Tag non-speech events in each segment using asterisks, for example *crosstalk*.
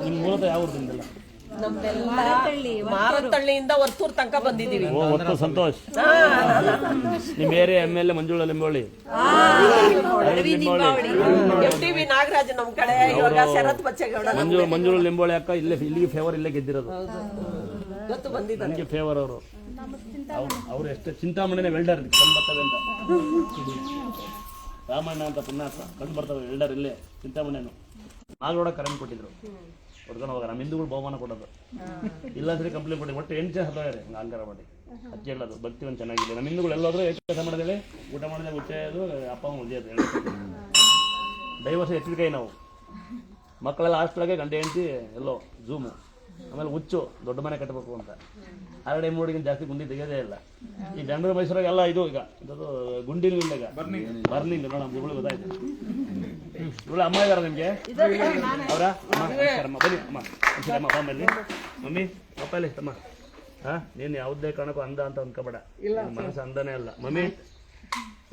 ನಿಮ್ಮ ಮೂಲದ ಯಾವ ಊರದಿಂದಲ್ಲ? ನಮ್ದೆಲ್ಲ ಮಾರತಳ್ಳಿಯಿಂದ ವರ್ತೂರ್ ತನಕ ಬಂದಿದೀವಿ ಓ ಒತ್ತು ಸಂತೋಷ್. ನಿಮ್ಮ area M L A Manjula Limboli Limboli M T V Nagaraj ನಮ್ ಕಡೆ ಇವಾಗ ಶರತ್ ಬಚ್ಚೇಗೌಡ ನಮ್ ಮಂಜು ಮಂಜುಳ ಲಿಂಬೋಳಿ ಅಕ್ಕ ಇಲ್ಲೇ ಇಲ್ಲಿಗೆ ಫೇವರ್ ಇಲ್ಲೇ ಗೆದ್ದಿರೋದು. ಗೊತ್ತು ಬಂದಿದ್ದಾರೆ. ನನಗೆ ಫೇವರ್ ಅವರು. ಅವ್ರು ಅವ್ರು ಎಷ್ಟೇ ಚಿಂತಾಮಣಿನೇ ವೆಲ್ಡರ್ ಅಂತ. ರಾಮಣ್ಣ ಅಂತ ಪುಣ್ಯಾಸ ಕಂಡು ಬರ್ತವೆ ಎಲ್ಡರ್ ಇಲ್ಲೇ ಚಿಂತಾಮಣ್ಣನು ನಾಗರೋಡ ಕರೆಂಟ್ ಕೊಟ್ಟಿದ್ರು. ಹೊಡ್ಕೊಂಡು ಹೋಗ ನಮ್ಮ ಹಿಂದೂಗಳು ಬಹುಮಾನ ಕೊಡೋದು ಇಲ್ಲ ಸರಿ ಕಂಪ್ಲೇಂಟ್ ಕೊಡಿ ಒಟ್ಟು ಎಂಟು ಜನ ಹತ್ತಾರೆ ಹಂಗೆ ಅಂಗಾರ ಮಾಡಿ. ಅಜ್ಜಿ ಹೇಳೋದು ಭಕ್ತಿ ಒಂದು ಚೆನ್ನಾಗಿದೆ ನಮ್ಮ ಹಿಂದೂಗಳು ಎಲ್ಲಾದರೂ ಎಷ್ಟು ಕೆಲಸ ಮಾಡಿದೇಳಿ ಊಟ ಮಾಡಿದ್ರೆ ಉಚ್ಚೆಯೋದು ಅಪ್ಪ ಅಮ್ಮ ಉಜ್ಜೋದು ಡೈವರ್ಸ್ ಎತ್ತಿದ ಕೈ ನಾವು. ಮಕ್ಕಳೆಲ್ಲ ಹಾಸ್ಟೆಲ್ಗೆ ಗಂಟೆ ಹೆಂಡತಿ ಎಲ್ಲೋ ಝೂಮು ಆಮೇಲೆ ಹುಚ್ಚು ದೊಡ್ಡ ಮನೆ ಕಟ್ಟಬೇಕು ಅಂತ. ಆಲ್ರೆಡಿ ಮೂಡಿಗಿಂತ ಜಾಸ್ತಿ ಗುಂಡಿ ತೆಗೆಯೋದೇ ಇಲ್ಲ. ಈ ಜನರ ಮೈಸೂರಾಗ ಎಲ್ಲ ಇದು ಈಗ ಇದು ಗುಂಡಿನ ಇಲ್ಲ ಈಗ ಬರ್ನಿಂಗ್ ನೋಡ ನಮ್ಮ ಇವಳು ಗೊತ್ತಾಯ್ತು. ಇವಳು ಅಮ್ಮ ಇದಾರ ನಿಮಗೆ? ಅವರ? ಅಮ್ಮ ಬನ್ನಿ ಅಮ್ಮ. ಅಮ್ಮ ಬನ್ನಿ. ಮಮ್ಮಿ ಅಪ್ಪ ಇಲ್ಲಿ ತಮ್ಮ ಹಾ? ನೀನು ಯಾವುದೇ ಕಾರಣಕ್ಕೂ ಅಂದ ಅಂತ ಅನ್ಕೋಬೇಡ. ಮನಸ್ಸು ಅಂದನೇ ಅಲ್ಲ. ಮಮ್ಮಿ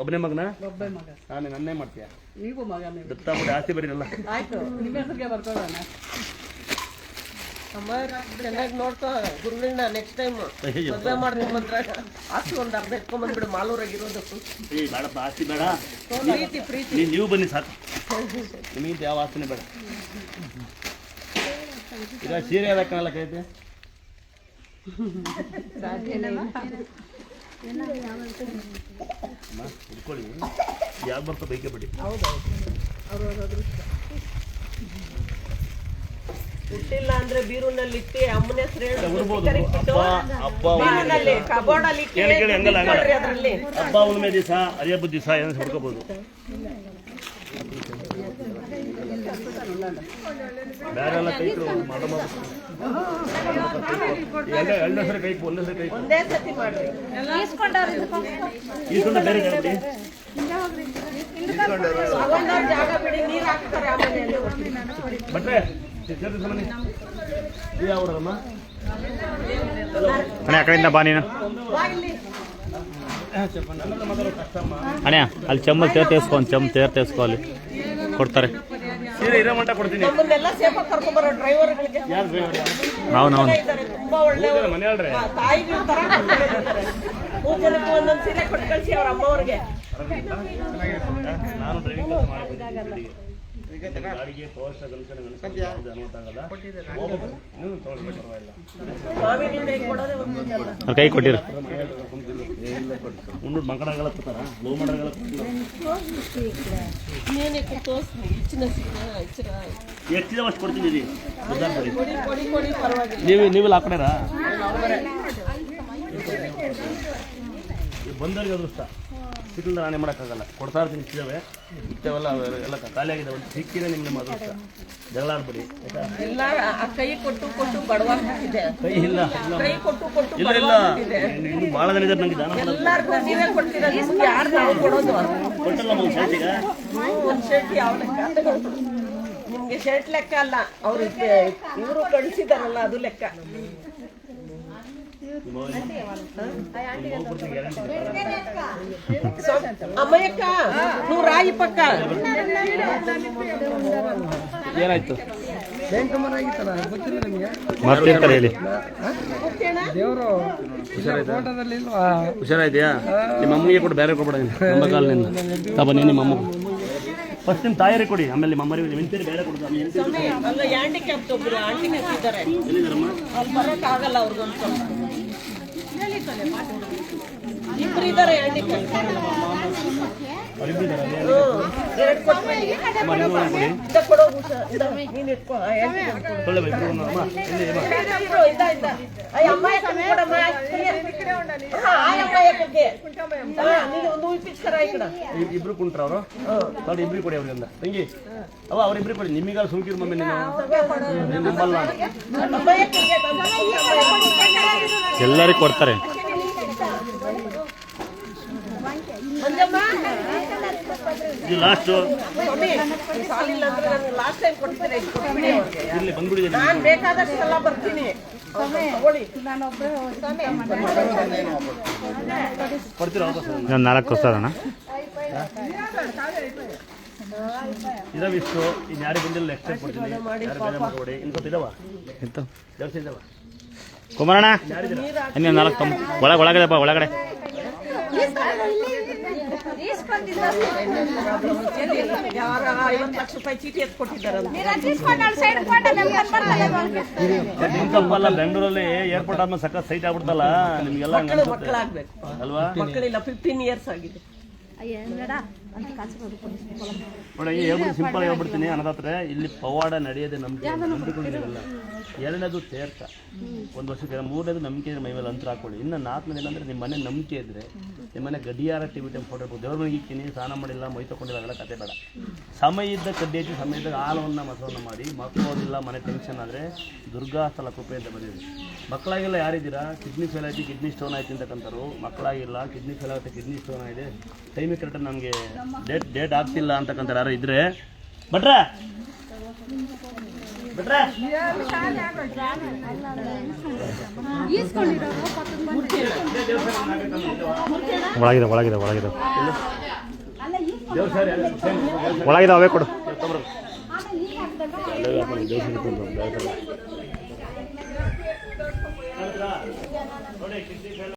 ಒಬ್ಬನೇ ಮಗನ? ನಾನು ನನ್ನೇ ಮಾಡ್ತೀಯ? ದತ್ತಾಬಿಟ್ಟು ಆಸ್ತಿ ಬರೀನಲ್ಲ. ಆಯ್ತು ನಿಮ್ಮ ಹೆಸರಿಗೆ ಬರ್ಕೊಳ್ಳೋಣ. ಚೆನ್ನಾಗಿ ನೋಡ್ಕೋ ಗುರುಗಳನ್ನ ನೆಕ್ಸ್ಟ್ ಟೈಮ್. ಮದ್ವೆ ಮಾಡ್ಕೊಂಡ್ ಬಂದ್ರೆ ಆಸ್ತಿ ಒಂದು ಅರ್ಧ ಎತ್ಕೊಂಡ್ಬಂದ್ಬಿಡು ಮಾಲೂರಾಗಿರೋದು ಏ ಬೇಡಪ್ಪ ಆಸ್ತಿ ಬೇಡ. ಪ್ರೀತಿ ಪ್ರೀತಿ. ನೀ- ನೀವು ಬನ್ನಿ ಸಾಕು. *laughs* ನಿಮಗೆ ಯಾವ ಆಸ್ತಿನೇ ಬೇಡ. ಈಗ ಸೀರೆ ಅದಕ್ಕನಲ್ಲ ಕೈತೆ? ಅಮ್ಮ, ಹುಡ್ಕೊಳ್ಳಿ ಯಾವ ಬರ್ತಾ ಬೈಕೆ ಬಿಡಿ. ಹುಟ್ಟಿಲ್ಲ ಅಂದ್ರೆ ಬೀರುನಲ್ಲಿ ಇಟ್ಟಿ ಅಮ್ಮನ ಹೆಸರು ಹಬ್ಬ ಹಬ್ಬ ಕಬೋರ್ಡ್ ಅಲ್ಲಿ ಕೇಳಿ ಕೇಳಿ ಹಂಗಲ್ಲ ಹಂಗಲ್ಲ. ಇಟ್ಕೊಳ್ರಿ ಅದ್ರಲ್ಲಿ. ಹಬ್ಬ ಹುಣ್ಣಿಮೆ ದಿವಸ ಅರಿಯಬ್ಬ ದಿವಸ ಏನು ಹುಡ್ಕೋಬಹುದು ಬೇರೆ ಎಲ್ಲ ಕೈ ಎಲ್ಲ ಕೈ ಒಂದೇ ಸರಿ ಕೈ ಒಂದೇ ಸತಿ ಮಾಡ್ರಿ. ಬೇರೆ ಜಾಗ ಬಿಡಿ ನೀರ್ ಹಾಕ್ತಾರೆ ಬಟ್ರೆ ಅಣ್ಣ ಆ ಕಡೆಯಿಂದ ಬಾ ನೀನು. ಅಣ್ಣ ಅಲ್ಲಿ ಚಮ್ಮಲ್ ತೇರ್ ತೇರ್ಸ್ಕೊ ಒಂದು ಚಮ್ಮ ತೇರ್ ತೇರ್ಸ್ಕೊ ಅಲ್ಲಿ. ಕೊಡ್ತಾರೆ. ಸೀರೆ ಇರೋ ಮಟ್ಟ ಕೊಡ್ತೀನಿ. ನಾವು ನಾವು ನಾನು ಡ್ರೈವಿಂಗ್ ಕೈ ಕೊಟ್ಟಿರ. ಉಂಡು ಎಷ್ಟಿದೆ ಅಷ್ಟು ಕೊಡ್ತೀನಿ ನೀವು ನೀವೆಲ್ಲ ಹಾಕೊಂಡಾರ ಬಂದವರಿಗೆ ಅದೃಷ್ಟ. ಸಿಕ್ಕಿಲ್ಲ ನಾನೇ ಮಾಡೋಕ್ಕಾಗಲ್ಲ. ಕೊಡ್ತಾ ಇರ್ತೀನಿ ಸಿಗ್ತವೆ. ಸಿಗ್ತೇವಲ್ಲ ಎಲ್ಲ ಖಾಲಿ ಆಗಿದೆ ಒಂದು ಸಿಕ್ಕಿದೆ ನಿಮ್ಮ ನಿಮ್ಮ ಅದೃಷ್ಟ. ಜಗಳ ಆಡ್ಬಿಡಿ ಕೈ ಕೊಟ್ಟು ಕೊಟ್ಟು ಕೈ ಇಲ್ಲ ಕೈ ಕೊಟ್ಟು ಕೊಟ್ಟು ಇಲ್ಲ ಇಲ್ಲ. ಇನ್ನು ಭಾಳ ಜನ ಇದ್ದಾರೆ ನನಗೆ ದಾನ ಮಾಡೋದು ನೀವೇ ಕೊಡ್ತೀರ? ನಿಮ್ಗೆ ಯಾರು ನಾವು ಕೊಡೋದು? ಕೊಟ್ಟಲ್ಲ ಒಂದು ಶರ್ಟಿಗೆ ಒಂದ್ ಶರ್ಟ್ ಯಾವ ಲೆಕ್ಕ? ಶರ್ಟ್ ಲೆಕ್ಕ ಅಲ್ಲ. ಅವ್ರಿಗೆ ಇವರು ಕಳಿಸಿದಾರಲ್ಲ ಅದು ಲೆಕ್ಕ. ಅಮ್ಮಯ್ಯಕ್ಕ ನೂರ ಪಕ್ಕ ಏನಾಯ್ತು ಮರ್ತಿರ್ತಾರೆ ಹೇಳಿ ಹುಷಾರಾಯ್ತೀಯಾ? ನಿಮ್ಮ ಅಮ್ಮಗೆ ಕೊಡು ಬೇರೆ ಕೊಡ್ಬೇಡ ನಮ್ಮ ಕಾಲಿನಿಂದ. ತಪ್ಪ ನೀನು ನಿಮ್ಮ ಅಮ್ಮ. ಫಸ್ಟ್ ನಿಮ್ಮ ತಾಯರಿಗೆ ಕೊಡಿ. ಆಮೇಲೆ ನಿಮ್ಮ ಅಮ್ಮರಿಗೆ ಬೇರೆ ಕೊಡ್ತಾರೆ ಎಲ್ಲಿದ್ದಾರಮ್ಮ ಅಲ್ಲಿ ಅವ್ರಿಗೊಂದು ಸ್ವಲ್ಪ ಇಬ್ರು ಇದ್ದಾರೆ. ಇಬ್ರು ಕುಂಟ್ರ ಅವರು? ನೋಡಿ ಇಬ್ರು ಕೊಡಿ ಅವ್ರಿಗೆಲ್ಲ ತಂಗಿ. ಅವ ಅವ್ರಿಬ್ರು ಕೊಡಿ. ನಿಮಗಾರ ಸುಮ್ಕಿರ್ ಮಮ್ಮಿ ಎಲ್ಲರಿಗೂ ನೀನು ನಂಬಲ್ಲ ನಾನು. ಅಮ್ಮಾಯಕ್ಕನ್ಗೆ ತಂದು ಕೊಡಿ, ಅಮ್ಮಾಯಕ್ಕನ್ಗೆ. ಎಲ್ಲರಿಗೂ ಕೊಡ್ತಾರೆ ಮಂಜಮ್ಮ, ಇದು ಲಾಸ್ಟು ಸ್ವಾಮಿ, ಈ ಸಾಲಿಲ್ಲ ಅಂದ್ರೆ ನನಗೆ ಲಾಸ್ಟ್ ಟೈಮ್ ಕೊಡ್ತೀರಾ ಇದು ಕೊಟ್ಬಿಡಿ ಅವ್ರಿಗೆ. ಇಲ್ಲಿ ಬಂದ್ಬಿಡಿದೆ ನಾನು ಬೇಕಾದಷ್ಟು ಸಲ ಬರ್ತೀನಿ. ಕೊಡ್ತೀರಾ ನಾಲ್ಕು ಕೊಡ್ತಾರಣ್ಣ ಇದಾವಿಷ್ಟು ಇನ್ನು ಯಾರಿಗೆ ಬಂದಿಲ್ಲ ಎಕ್ಸ್ಟ್ರಾ ಕೊಡ್ತೀನಿ. ಯಾರು ಬೇರೆ ಮಾಡ್ಕೊಡಿ ಇನ್ನು ಸ್ವಲ್ಪ ಇದಾವ ಇತ್ತು ಜಾಸ್ತಿ ಇದಾವ ಕುಮಾರಣ್ಣ ಇನ್ನೇನು ನಾಲ್ಕು ತೊಂಬ ಒಳಗೆ ಬಾ ಒಳಗಡೆ. ಯಾರ ಐವತ್ತು ಲಕ್ಷ ರೂಪಾಯಿ ಚೀಟಿ ಎತ್ತು ಕೊಟ್ಟಿದ್ದಾರಲ್ಲ ಬೆಂಗಳೂರಲ್ಲಿ ಏರ್ಪೋರ್ಟ್ ಆದ್ಮೇಲೆ ಸಕ್ಕ ಸೈಟ್ ಆಗ್ಬಿಡ್ತಲ್ಲ ನಿಮ್ಗೆಲ್ಲ. ಮಕ್ಕಳಾಗ್ಬೇಕು ಅಲ್ವಾ ಮಕ್ಕಳಿಲ್ಲ ಫಿಫ್ಟೀನ್ ಇಯರ್ಸ್ ಆಗಿದೆ ನೋಡಿ ಹೇಳ್ಬಿಟ್ಟು ಸಿಂಪಲ್ ಹೇಳ್ಬಿಡ್ತೀನಿ, ಅನ್ನದಾತ್ರೆ, ಇಲ್ಲಿ ಪವಾಡ ನಡೆಯದೆ ನಂಬಿಕೆ ನಂಬಿಕೊಂಡಿರಲ್ಲ. ಎರಡನೇದು ತೀರ್ಥ. ಒಂದು ವರ್ಷಕ್ಕೆ ಮೂರನೇದು ನಂಬಿಕೆ ಇದ್ರೆ ಮೈ ಮೇಲೆ ಅಂತರ ಹಾಕೊಳ್ಳಿ. ಇನ್ನು ನಾಲ್ಕನೇದು ಏನಂದ್ರೆ, ನಿಮ್ಮ ಮನೆ ನಂಬಿಕೆ ಇದ್ರೆ, ನಿಮ್ಮ ಮನೆ ಗಡಿಯಾರ ಟಿವಿ ಟೈಮ್ ಫೋಟೋ ದೇವ್ರ ಮನೆಗೆ ಇಕ್ಕಿನಿ, ಸ್ನಾನ ಮಾಡಿಲ್ಲ, ಮೈ ತಗೊಂಡಿಲ್ಲ ಅವೆಲ್ಲ ಕತೆ ಬೇಡ. ಸಮಯ ಇದ್ದ ಕಡ್ಡಿ ಹಚ್ಚಿ ಸಮಯ ಇದ್ದಾಗ ಹಾಲವನ್ನು ಮಸವನ್ನು ಮಾಡಿ, ಮಕ್ಕಳು ಓದಿಲ್ಲ, ಮನೆ ಟೆನ್ಷನ್ ಆದರೆ ದುರ್ಗಾಸ್ಥಲ ಕೃಪೆ ಅಂತ ಬಂದಿದೆ ಮಕ್ಕಳಾಗಿಲ್ಲ ಯಾರಿದ್ದೀರಾ? ಕಿಡ್ನಿ ಫೇಲ್ ಆಯ್ತು ಕಿಡ್ನಿ ಸ್ಟೋನ್ ಆಯ್ತು ಅಂತಕ್ಕಂಥವ್ರು. ಮಕ್ಕಳಾಗಿಲ್ಲ ಕಿಡ್ನಿ ಫೇಲ್ ಆಗುತ್ತೆ ಕಿಡ್ನಿ ಸ್ಟೋನ್ ಆಗಿದೆ. ಟೈಮಿಗೆ ಕರೆಕ್ಟಾಗಿ ನಮಗೆ ಡೇಟ್ ಡೇಟ್ ಆಗ್ತಿಲ್ಲ ಅಂತಕ್ಕಂಥ ಯಾರು ಇದ್ರೆ. ಬಟ್ರೆ ಬಿಟ್ರೆ ಒಳಗಿದೆ ಒಳಗಿದೆ ಒಳಗಿದೆ. ದೇವ್ರ ಸರಿ ಒಳಗಿದೆ ಅವೇ ಕೊಡು. ನೋಡಿ